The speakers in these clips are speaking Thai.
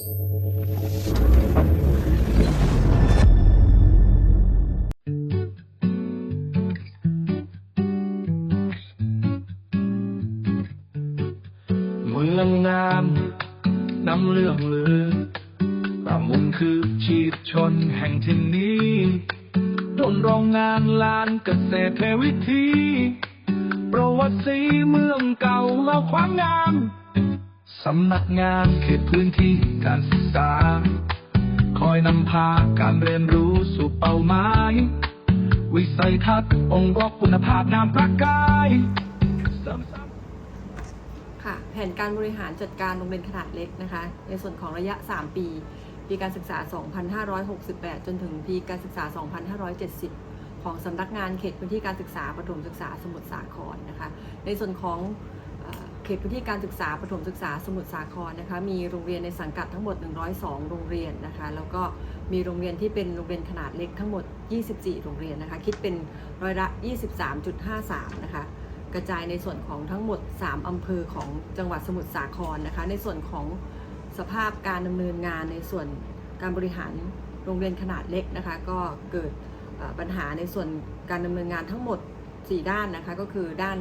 เมืองงามนำเรื่องลือประมุงคือชีพชนแห่งที่นี้ดนโรงงานลานเกษตรเทวิธี ประวัติศรีเมืองเก่าเราความงาม สำนักงานเขตพื้นที่การศึกษา คอยนำพาการเรียนรู้สู่เป้าหมาย วิสัยทัศน์องค์รบคุณภาพนามประกายค่ะ แผนการบริหารจัดการโรงเรียนขนาดเล็กนะคะ ในส่วนของระยะ 3 ปี ปีการศึกษา 2568 จนถึงปีการศึกษา 2570 ของสำนักงานเขตพื้นที่การศึกษาประถมศึกษาสมุทรสาครนะคะ ในส่วนของ ตพื้นที่การศึกษาประถมศึกษาสมุทรสาครนะคะ มีโรงเรียนในสังกัดทั้งหมด 102 โรงเรียนนะคะ แล้วก็มีโรงเรียนที่เป็นโรงเรียนขนาดเล็กทั้งหมด 24 โรงเรียนนะคะ คิดเป็นร้อยละ 23.53 นะคะ กระจายในส่วนของทั้งหมด 3 อำเภอของจังหวัดสมุทรสาครนะคะ ในส่วนของสภาพการดำเนินงานในส่วนการบริหารโรงเรียนขนาดเล็กนะคะ ก็เกิดปัญหาในส่วนการดำเนินงานทั้งหมด 4 ด้านนะคะ ก็คือด้าน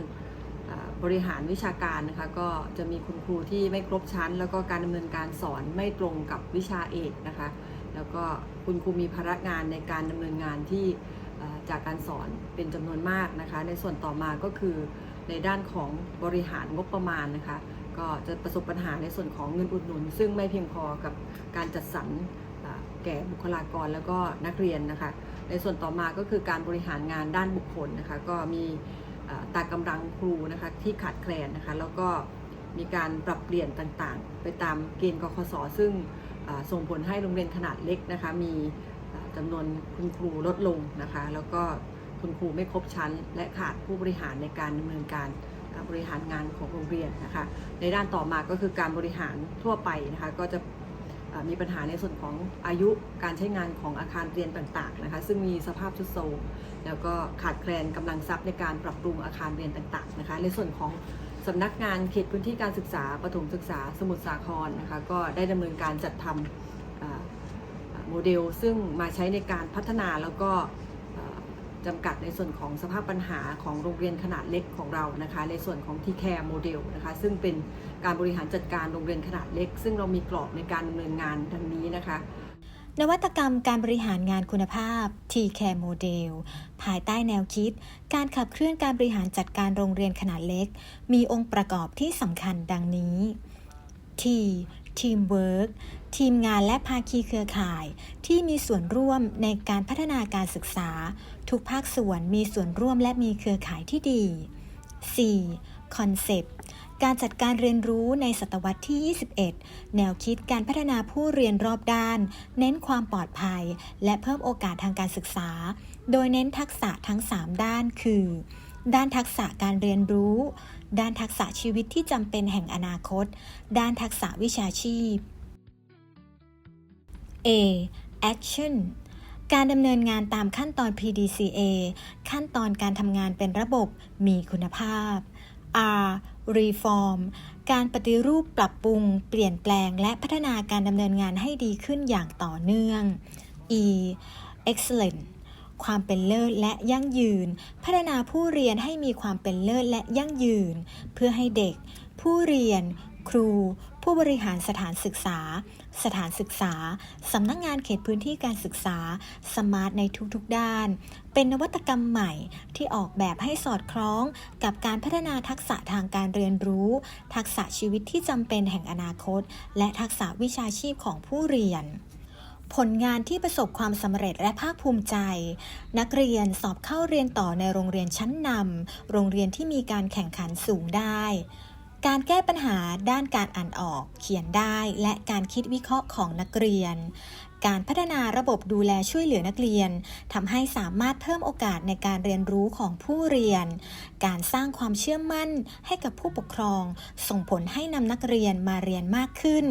บริหารวิชาการนะคะก็จะมีคุณครูที่ไม่ครบชั้น แล้วก็การดำเนินการสอนไม่ตรงกับวิชาเอกนะคะ แล้วก็คุณครูมีภาระงานในการดำเนินงานที่จากการสอนเป็นจำนวนมากนะคะ ในส่วนต่อมาก็คือในด้านของบริหารงบประมาณนะคะ ก็จะประสบปัญหาในส่วนของเงินอุดหนุน ซึ่งไม่เพียงพอกับการจัดสรรแก่บุคลากรแล้วก็นักเรียนนะคะ ในส่วนต่อมาก็คือการบริหารงานด้านบุคคลนะคะ ก็มี ตากำลังครูนะคะที่ขาดแคลนนะคะแล้วก็มีการปรับเปลี่ยนต่างๆ ไปตามเกณฑ์กคสซึ่งส่งผลให้โรงเรียนขนาดเล็กนะคะมีจำนวนคุณครูลดลงนะคะแล้วก็คุณครูไม่ครบชั้น และขาดผู้บริหารในการดำเนินการบริหารงานของโรงเรียนนะคะในด้านต่อมาก็คือการบริหารทั่วไปนะคะก็จะ มีปัญหาในส่วนของอายุการใช้งานของอาคารเรียนต่างๆนะคะซึ่งมีสภาพทุดโทรมแล้วก็ขาดแคลนกำลังทรัพย์ในการปรับปรุงอาคารเรียนต่างๆนะคะในส่วนของสำนักงานเขตพื้นที่การศึกษาประถมศึกษาสมุทรสาครนะคะก็ได้ดำเนินการจัดทำเอ่อโมเดลซึ่งมาใช้ในการพัฒนาแล้วก็ จำกัดในส่วนของสภาพปัญหาของโรงเรียนขนาดเล็กของเรานะคะ ในส่วนของ t c a r e โมเดลนะคะ ซึ่งเป็นการบริหารจัดการโรงเรียนขนาดเล็ก ซึ่งเรามีกรอบในการดำเนินงานดังนี้นะคะ นวัตกรรมการบริหารงานคุณภาพ T-Care Model ภายใต้แนวคิด การขับเคลื่อนการบริหารจัดการโรงเรียนขนาดเล็ก มีองค์ประกอบที่สำคัญดังนี้ T Teamwork ทีมงานและภาคีเครือข่าย ที่มีส่วนร่วมในการพัฒนาการศึกษา ทุกภาคส่วนมีส่วนร่วมและมีเครือข่ายที่ดี 4. Concept การจัดการเรียนรู้ในศตวรรษที่ 21 แนวคิดการพัฒนาผู้เรียนรอบด้าน เน้นความปลอดภัย และเพิ่มโอกาสทางการศึกษา โดยเน้นทักษะทั้ง 3 ด้านคือ ด้านทักษะการเรียนรู้ ด้านทักษะชีวิตที่จำเป็นแห่งอนาคต ด้านทักษะวิชาชีพ A action การดำเนินงานตามขั้นตอน PDCA ขั้นตอนการทำงานเป็นระบบมีคุณภาพ R reform การปฏิรูปปรับปรุง เปลี่ยนแปลง และพัฒนาการดำเนินงานให้ดีขึ้นอย่างต่อเนื่อง E excellent ความเป็นเลิศและยั่งยืน พัฒนาผู้เรียนให้มีความเป็นเลิศและยั่งยืน เพื่อให้เด็ก ผู้เรียน ครู ผู้บริหารสถานศึกษา สถานศึกษา สำนักงงานเขตพื้นที่การศึกษา สมาร์ทในทุกๆด้าน เป็นนวัตกรรมใหม่ที่ออกแบบให้สอดคล้องกับการพัฒนาทักษะทางการเรียนรู้ ทักษะชีวิตที่จำเป็นแห่งอนาคต และทักษะวิชาชีพของผู้เรียน ผลงานที่ประสบความสำเร็จและภาคภูมิใจ นักเรียนสอบเข้าเรียนต่อในโรงเรียนชั้นนำโรงเรียนที่มีการแข่งขันสูงได้ การแก้ปัญหาด้านการอ่านออกเขียนได้ และการคิดวิเคราะห์ของนักเรียน การพัฒนาระบบดูแลช่วยเหลือนักเรียนทำให้สามารถเพิ่มโอกาสในการเรียนรู้ของผู้เรียน การสร้างความเชื่อมั่นให้กับผู้ปกครอง ส่งผลให้นำนักเรียนมาเรียนมากขึ้น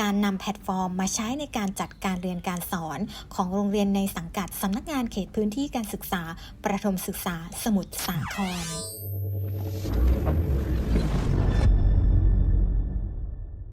การนำแพลตฟอร์มมาใช้ในการจัดการเรียนการสอนของโรงเรียนในสังกัดสำนักงานเขตพื้นที่การศึกษา ประถมศึกษาสมุทรสาคร